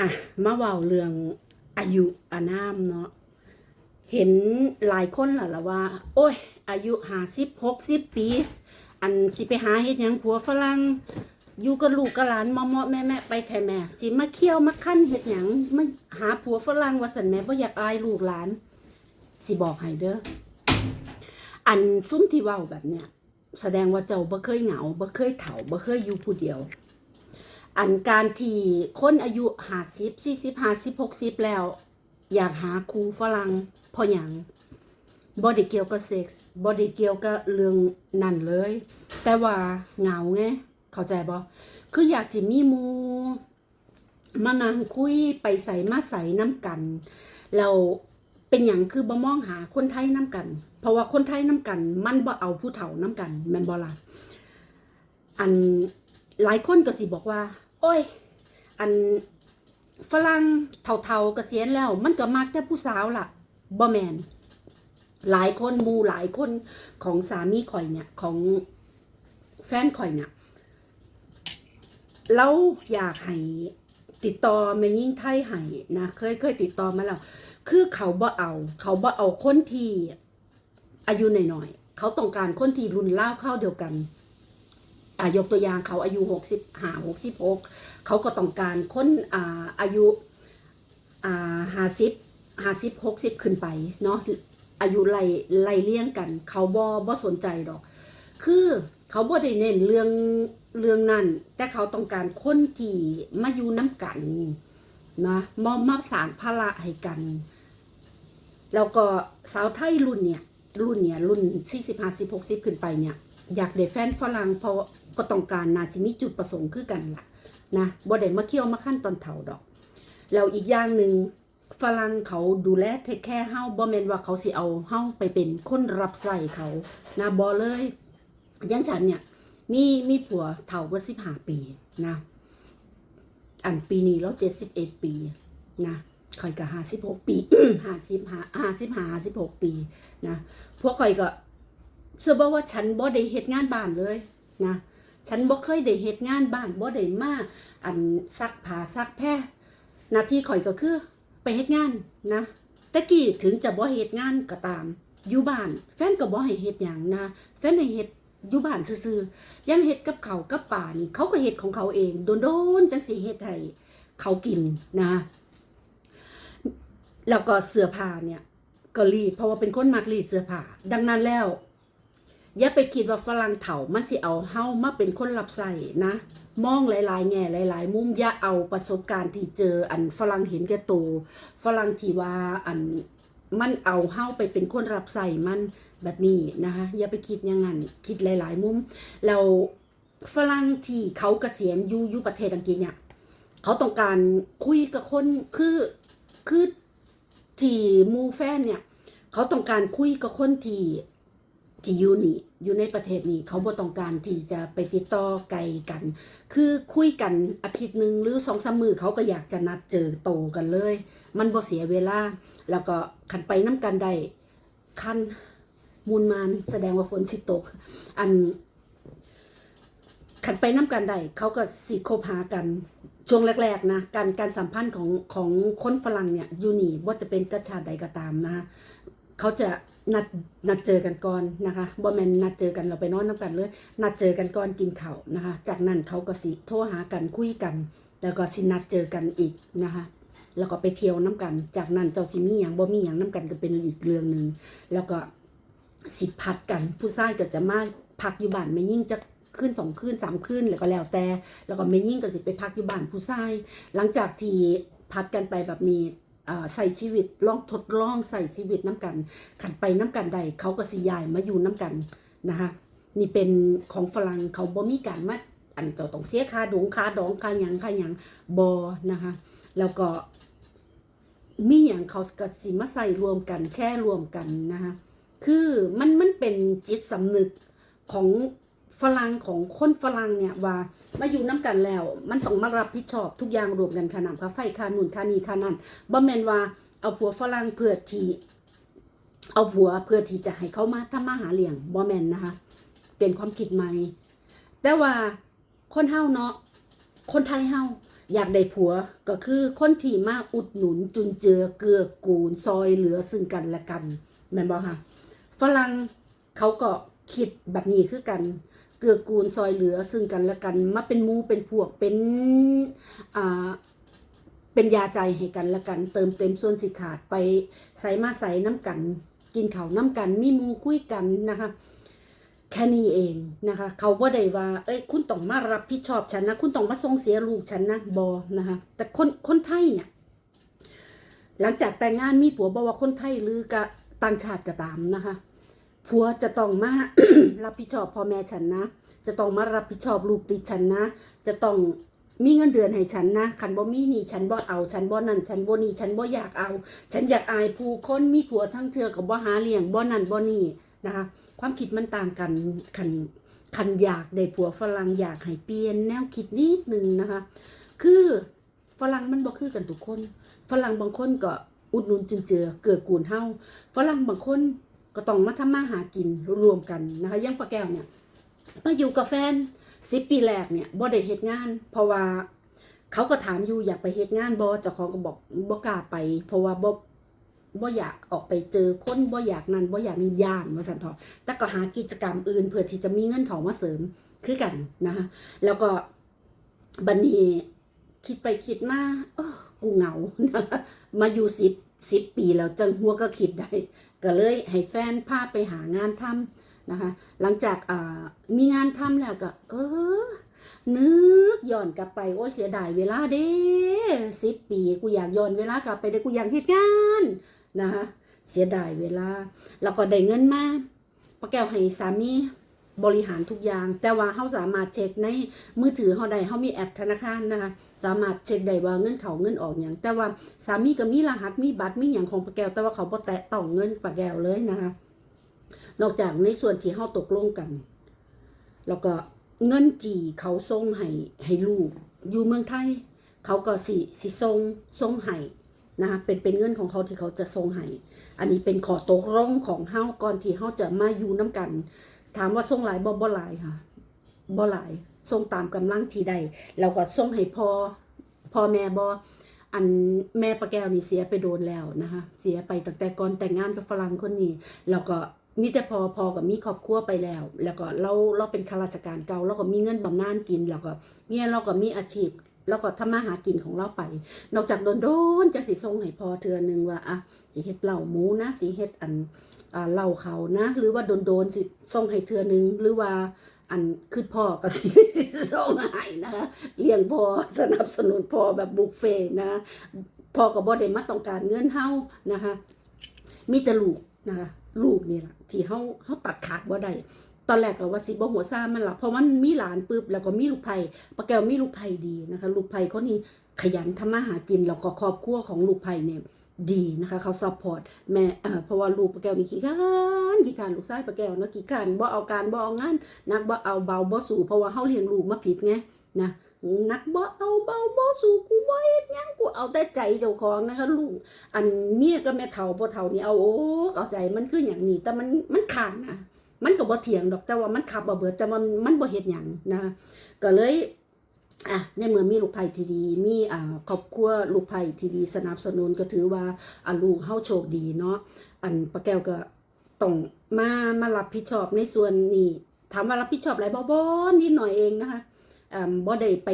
อะมาเว้าเรื่องอายุอานามเนาะเห็นหลายคนล่ะละว่า โอ้ย อายุห้าสิบหกสิบปี อันสิไปหาเฮ็ดหยังผัวฝรั่งอยู่กับลูกกับหลานมอมอแม่แม่ไปแท้แม่สิมาเคี่ยวมาคั่นเฮ็ดหยังมาหาผัวฝรั่งว่าสันแม่บ่อยากอายลูกหลาน สิบอกให้เด้ออันซุ่มที่เว้าแบบเนี้ยแสดงว่าเจ้าบ่เคยเหงาบ่เคยเฒ่าบ่เคยอยู่ผู้เดียว อันการที่คนอายุ50 40 50 60แล้ว อยากหาครูฝรั่งเพราะหยังบ่ได้เกี่ยวกับเซ็กส์บ่ได้เกี่ยวกับเรื่องนั่นเลย แต่ว่าเหงาไงเข้าใจบ่คืออยากจะมีมูมานั่งคุยไปใส่มาใส่น้ำกัน เราเป็นหยังคือบ่มองหาคนไทยน้ำกัน เพราะว่าคนไทยน้ำกัน มันบ่เอาผู้เฒ่าน้ำกันแม่นบ่ล่ะอัน หลายคนก็สิบอกว่า โอ้ย อันฝรั่งเฒ่าๆเกษียณแล้ว มันก็มักแต่ผู้สาวล่ะบ่แมน หลายคนมูหลายคนของสามีข่อยเนี่ย ของแฟนข่อยเนี่ยเราอยากให้ติดต่อแม่ยิ่งไทยให้นะเคยเคยติดต่อมาแล้ว คือเขาบ่เอา เขาบ่เอาคนที่อายุหน่อยๆเขาต้องการคนที่รุ่นเล่าเข้าเดียวกัน ยกตัวอย่างเขาอายุหกสิบห้าหกสิบหกเขาก็ต้องการคนอ่าอายุอ่าห้าสิบห้าสิบหกสิบขึ้นไปเนาะอายุไล่ไล่เลี่ยงกัน เขาบ่บ่สนใจดอก คือเขาบ่ได้เน้นเรื่องเรื่องนั้น แต่เขาต้องการคนที่มาอยู่น้ำกันนะมามาสร้างภาระให้กัน แล้วก็สาวไทยรุ่นเนี่ยรุ่นเนี่ยรุ่นสี่สิบห้าสิบหกสิบขึ้นไปเนี่ย อยากได้แฟนฝรั่งเพราะ ก็ต้องการนาจิมีจุดประสงค์คือกันล่ะนะบ่ได้มาเคี่ยวมาขั้นตอนเฒ่าดอกแล้วอีกอย่างหนึ่งฝรั่งเขาดูแลเทคแค่เฮาบ่แม่นว่าเขาสิเอาเฮาไปเป็นคนรับใส่เขานะบ่เลยยังฉันเนี่ยมีมีผัวเฒ่ากว่า15ปีนะอันปีนี้เรา71ปีนะข่อยก็56ปี55 55 56ปีนะพวกข่อยก็เชื่อบ่ว่าฉันบ่ได้เฮ็ดงานบ้านเลยนะ ฉันบ่เคยได้เฮ็ดงานบ้านบ่ได้มาอันซักผ้าซักแพร่หน้าที่ข่อยก็คือ ไปเฮ็ดงานนะต่กี้ถึงจะบ่เฮ็ดงานก็ตามอยู่บ้าน แฟนก็บ่ให้เฮ็ดหยังนะแฟนให้เฮ็ดอยู่บ้านซื่อๆยังเฮ็ดกับเขากับป่านี่เขาก็เฮ็ดของเขาเองโดนๆจังสิเฮ็ดให้เขากินนะ แล้วก็เสื้อผ้าเนี่ยก็รีดเพราะว่าเป็นคนมักรีดเสื้อผ้าดังนั้นแล้ว อย่าไปคิดว่าฝรั่งเถามันสิเอาเฮามาเป็นคนรับใส่นะ มองหลาย ๆ แง่หลาย ๆ มุมอย่าเอาประสบการณ์ที่เจออันฝรั่งเห็นแก่ตัวฝรั่งที่ว่าอันมันเอาเฮาไปเป็นคนรับใส่มันแบบนี้นะคะอย่าไปคิดอย่างนั้นคิดหลาย ๆ มุมแล้วฝรั่งที่เขาเกษียณอยู่อยู่ประเทศอังกฤษเนี่ยเขาต้องการคุยกับคนคือคือที่มูแฟนเนี่ย เขาต้องการคุยกับคนที่ ที่อยู่นี่อยู่ในประเทศนี้เขาบ่ต้องการที่จะไปติดต่อไกลกัน คือคุยกันอาทิตย์หนึ่งหรือสองสามมือเขาก็อยากจะนัดเจอโตกันเลย มันบ่เสียเวลา แล้วก็ขันไปน้ำกันได้คันมูลมานแสดงว่าฝนสิตก อันขันไปน้ำกันได้เขาก็สิคบหากันช่วงแรกๆนะการการสัมพันธ์ของของคนฝรั่งเนี่ยอยู่นี่ว่าจะเป็นกระชาติใดก็ตามนะ เขาจะนัดนัดเจอกันก่อนนะคะบ่แมนนัดเจอกันเราไปนอนน้ำกันเลย นัดเจอกันก่อนกินข้าวนะคะ จากนั้นเขาก็สิโทรหากันคุยกัน แล้วก็สินัดเจอกันอีกนะคะ แล้วก็ไปเที่ยวน้ำกัน จากนั้นเจ้าสิมีอย่างบ่มีอย่างน้ำกันก็เป็นอีกเรื่องหนึ่งแล้วก็สิพัดกันผู้ชายก็จะมาพักอยู่บ้านไม่ยิ่งจะขึ้นสองคืนสามคืนแล้วก็แล้วแต่ แล้วก็ไม่ยิ่งก็สิไปพักอยู่บ้านผู้ชายหลังจากที่พัดกันไปแบบนี้ ใส่ชีวิตลองทดลองใส่ชีวิตน้ำกัน ขันไปน้ำกันใด เขาก็สิยายมาอยู่น้ำกันนะคะนี่เป็นของฝรั่งเขาบ่มีการมาอันเจ้าต้องเสียค่าดงค่าดองค่าหยังค่าหยังบอนะคะแล้วก็มีอย่างเขาก็สิมาใส่รวมกันแช่รวมกันนะคะคือมันมันเป็นจิตสำนึกของ ฝรั่งของคนฝรั่งเนี่ยว่ามาอยู่น้ำกันแล้ว มันต้องมารับผิดชอบทุกอย่างรวมกันค่าน้ำค่าไฟค่านุ่นค่านี้ค่านั่นบ่แมนว่าเอาผัวฝรั่งเพื่อที่เอาผัวเพื่อที่จะให้เขามาทำมาหาเลี้ยงบ่แมนนะคะเป็นความคิดใหม่แต่ว่าคนเฮาเนาะคนไทยเฮาอยากได้ผัวก็คือคนที่มาอุดหนุนจุนเจือเกื้อกูลซอยเหลือซึ่งกันและกันแม่นบ่ค่ะฝรั่งเขาก็คิดแบบนี้คือกัน เกื้อกูลซอยเหลือซึ่งกันและกันมาเป็นมูเป็นพวกเป็นอ่าเป็นยาใจให้กันและกัน เติมเต็มส่วนสิขาดไปใส่มาใส่น้ำกัน กินเขาน้ำกันมีมูคุยกันนะคะแค่นี้เองนะคะ เขาบ่ได้ว่า เอ้ย คุณต้องมารับผิดชอบฉันนะ คุณต้องมาส่งเสียลูกฉันนะบอนะคะ แต่คนคนไทยเนี่ย หลังจากแต่งงานมีผัวบอกว่าคนไทยหรือกะต่างชาติก็ตามนะคะ ผัวจะต้องมา รับผิดชอบพ่อแม่ฉันนะ จะต้องมารับผิดชอบลูกติดฉันนะ จะต้องมีเงินเดือนให้ฉันนะคันบ่มีนี่ฉันบ่เอา ฉันบ่นั่น ฉันบ่นี่ ฉันบ่อยากเอา ฉันอยากอายผู้คนมีผัวทั้งเทือกับบ่หาเลี้ยงบ่นั่นบ่นี่นะคะ ความคิดมันต่างกันคันคันอยากได้ผัวฝรั่งอยากให้เปลี่ยนแนวคิดนิดนึงนะคะ คือฝรั่งมันบ่คือกันทุกคน ฝรั่งบางคนก็อุดหนุนจนเจือเกื้อกูลเฮาฝรั่งบางคน ก็ต้องมาทำมาหากินรวมกันนะคะยังป้าแก้วเนี่ยมาอยู่กับแฟนสิปีแรกเนี่ยบ่ได้เฮ็ดงาน เพราะว่าเขาก็ถามอยู่อยากไปเฮ็ดงานบ่เจ้าของก็บอกบ่กล้าไป เพราะว่าบ่บ่อยากออกไปเจอคนบ่อยากนั่นบ่อยากมีย่านว่าซั่นเถาะแต่ก็หากิจกรรมอื่นเพื่อที่จะมีเงินเข้ามาเสริมคือกันนะคะแล้วก็บัดนี้คิดไปคิดมาเออกูเหงานะมาอยู่สิบสิบปีแล้วจังหัวก็คิดได้ ก็เลยให้แฟนพาไปหางานทำนะคะ หลังจากมีงานทำแล้วก็ เออ นึกย้อนกลับไปโอ้เสียดายเวลาเด้สิบปีกูอยากย้อนเวลากลับไปได้กูอยากเฮ็ดงานนะคะเสียดายเวลา แล้วก็ได้เงินมาป้าแก้วให้สามี บริหารทุกอย่าง แต่ว่าเฮาสามารถเช็คในมือถือเฮาได้เฮามีแอปธนาคารนะคะสามารถเช็คได้ว่าเงินเขาเงินออกอย่างแต่ว่าสามีก็มีรหัสมีบัตรมีอย่างของป้าแก้วแต่ว่าเขาบ่แตะต้องเงินป้าแก้วเลยนะคะนอกจากในส่วนที่เฮาตกลงกัน แล้วก็เงินที่เขาส่งให้ให้ลูก อยู่เมืองไทย เขาก็สิสิส่งส่งให้นะคะเป็นเป็นเงินของเขาที่เขาจะส่งให้ อันนี้เป็นขอตกลงของเฮาก่อนที่เฮาจะมาอยู่น้กัน ถามว่าส่งหลายบ่บ่หลายค่ะบ่หลายส่งตามกำลังที่ใดแล้วก็ส่งให้พ่อพ่อแม่บ่อันแม่ปะแก้วนี่เสียไปโดนแล้วนะคะ เสียไปตั้งแต่ก่อนแต่งงานกับฝรั่งคนนี้ แล้วก็มีแต่พอพอกับมีครอบครัวไปแล้ว แล้วก็เราเราเป็นข้าราชการเก่าเราก็มีเงินบำนาญกิน แล้วก็เมียเราก็มีอาชีพแล้วก็ทำมาหากินของเราไป นอกจากโดนโดนๆจังสิส่งให้พอเทือนึงว่าอะสิเฮ็ดเหล้าหมูนะสิเฮ็ดอัน เล้าเขานะ หรือว่าโดนโดนๆสิส่งให้เทือนึง หรือว่าอันคือพ่อก็สิส่งให้นะคะเลี้ยงพ่อสนับสนุนพ่อแบบบุฟเฟ่นะพ่อก็บ่ได้มาต้องการเงินเฮานะคะมีแต่ลูกนะคะลูกนี่แหละที่เฮาเฮาตัดขาดบ่ได้ตอนแรกก็ว่าสิบ่หัวซ่ามันละเพราะมันมีหลานปึ๊บแล้วก็มีลูกไผ่ปะแก้วมีลูกไผ่ดีนะคะ ลูกไผ่เขานี่ขยันทำมาหากินแล้วก็ครอบครัวของลูกไผ่เนี่ย ดีนะคะ เขาซัพพอร์ตแม่เพราะว่าลูกปะแก้วนี่ขี้ข้านขี้ข้านลูกชายปะแก้วเนาะขี้ข้านบ่เอาการบ่เอางานนักบ่เอาเบาบ่สู่เพราะว่าเฮาเลี้ยงลูกมาผิดไงนะนักบ่เอาเบาบ่สู่กูบ่เฮ็ดหยังกูเอาแต่ใจเจ้าของนะคะลูกอันเมียก็แม่เฒ่าพ่เฒ่านี่เอาโอ้เข้าใจมันคืออย่างนี้แต่มันมันขาดนะมันก็บ่เถียงดอกแต่ว่ามันขับบ่เบิดแต่มันมันบ่เฮ็ดหยังนะก็เลย อะในเมื่อมีลูกไผ่ที่ดี มีอ่าครอบครัวลูกไผ่ที่ดีสนับสนุนก็ถือว่าอ่าลูกเฮาโชคดีเนาะอันป้าแก้วก็ต้องมามารับผิดชอบในส่วนนี้ถามว่ารับผิดชอบหลายบ่บ่นิดหน่อยเองนะคะอ่าบ่ได้ไป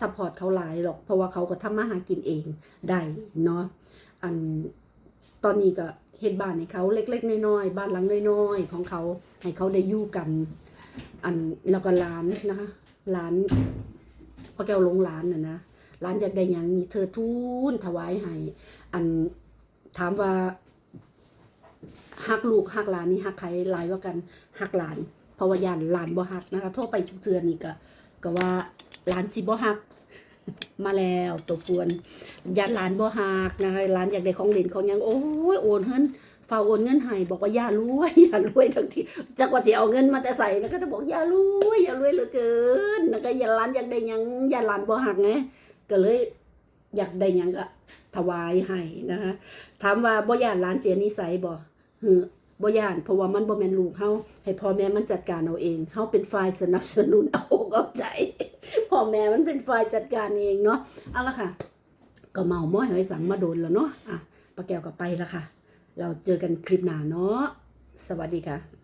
ซัพพอร์ตเขาหลายหรอกเพราะว่าเขาก็ทำมาหากินเองได้เนาะอันตอนนี้ก็เฮ็ดบ้านให้เขาเล็ก ๆน้อยๆบ้านหลังน้อยๆของเขาให้เขาได้อยู่กัน อันแล้วก็หลานนะคะหลาน พ่อแก้วลงหลานน่ะนะหลานอยากได้ยังมีเธอทูนถวายให้อันถามว่าฮักลูกฮักหลานนี่ฮักใครหลายว่ากันฮักหลานเพราะว่าย่านหลานบ่ฮักนะคะโทรไปชุกเทือนี่ก็ก็ว่าหลานสิบ่ฮักมาแล้วตัวปวนญาติหลานบ่ฮักนะคะหลานอยากได้ของเล่นของยังโอ้ยโอนเงิน ฝ่าโอนเงินให้บอกว่าอย่ารวยอย่ารวยทั้งที่จะกว่าจะเอาเงินมาแต่ใส่แล้วก็จะบอกอย่ารวยอย่ารวยเหลือเกินแล้วก็อย่าร้านอยากได้ยังอย่าร้านบ่หักไงก็เลยอยากได้ยังก็ถวายให้นะคะถามว่าบ่ย่านล้านเสียนิสัยบ่หือบ่ย่านเพราะว่ามันบ่แม่นลูกเฮาให้พ่อแม่มันจัดการเอาเองเฮาเป็นฝ่ายสนับสนุนเอาอกเอาใจพ่อแม่มันเป็นฝ่ายจัดการเองเนาะเอาละค่ะ ก็เมาม้อยหอยสังมาโดนแล้วเนาะอะปลาแก้วก็ไปละค่ะ เราเจอกันคลิปหน้าเนาะสวัสดีค่ะ